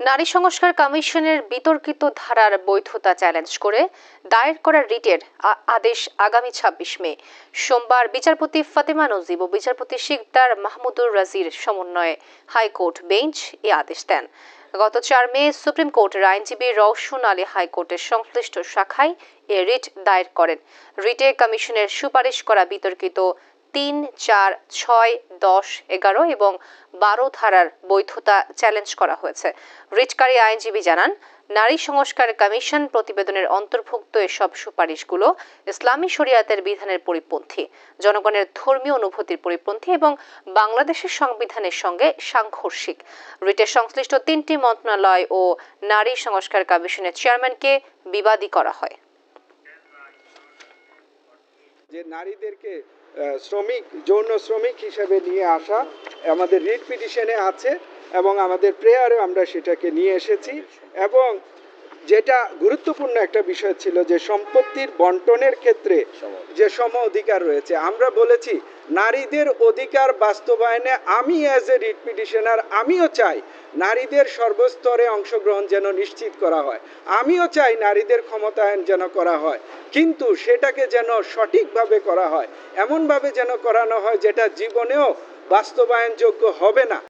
নারী সংস্কার কমিশনের বিতর্কিত ধারার বৈধতা চ্যালেঞ্জ করে দায়ের করা রিটের আদেশ আগামী ছাব্বিশ মে। সোমবার বিচারপতি ফাতেমা নজিব ও বিচারপতি শিকদার মাহমুদুর রাজির সমন্বয়ে হাইকোর্ট বেঞ্চ এ আদেশ দেন। গত চার মে সুপ্রিম কোর্টের আইনজীবী রওশন আলী হাইকোর্টের সংশ্লিষ্ট শাখায় এ রিট দায়ের করেন। রিটে কমিশনের সুপারিশ করা বিতর্কিত তিন, চার, ছয়, দশ, এগারো এবং বারো ধারার বৈধতা চ্যালেঞ্জ করা হয়েছে। রিটকারী আইনজীবী জানান, নারী সংস্কার কমিশন প্রতিবেদনের অন্তর্ভুক্ত এসব সুপারিশগুলো ইসলামী শরিয়াতের বিধানের পরিপন্থী, জনগণের ধর্মীয় অনুভূতির পরিপন্থী এবং বাংলাদেশের সংবিধানের সঙ্গে সাংঘর্ষিক। রিটের সংশ্লিষ্ট তিনটি মন্ত্রণালয় ও নারী সংস্কার কমিশনের চেয়ারম্যানকে বিবাদী করা হয়। যে নারীদেরকে শ্রমিক, যৌন শ্রমিক হিসেবে নিয়ে আসা আমাদের রিট পিটিশনে আছে এবং আমাদের প্রেয়ারে আমরা সেটাকে নিয়ে এসেছি এবং যেটা গুরুত্বপূর্ণ একটা বিষয় ছিল যে সম্পত্তির বন্টনের ক্ষেত্রে যে সম অধিকার রয়েছে। আমরা বলেছি, নারীদের অধিকার বাস্তবায়নে আমি অ্যাজ এ রিট পিটিশনার আমিও চাই নারীদের সর্বস্তরে অংশগ্রহণ যেন নিশ্চিত করা হয়। আমিও চাই নারীদের ক্ষমতায়ন যেন করা হয়। কিন্তু সেটাকে যেন সঠিকভাবে করা হয়, এমনভাবে যেন করানো হয় যেটা জীবনেও বাস্তবায়নযোগ্য হবে না।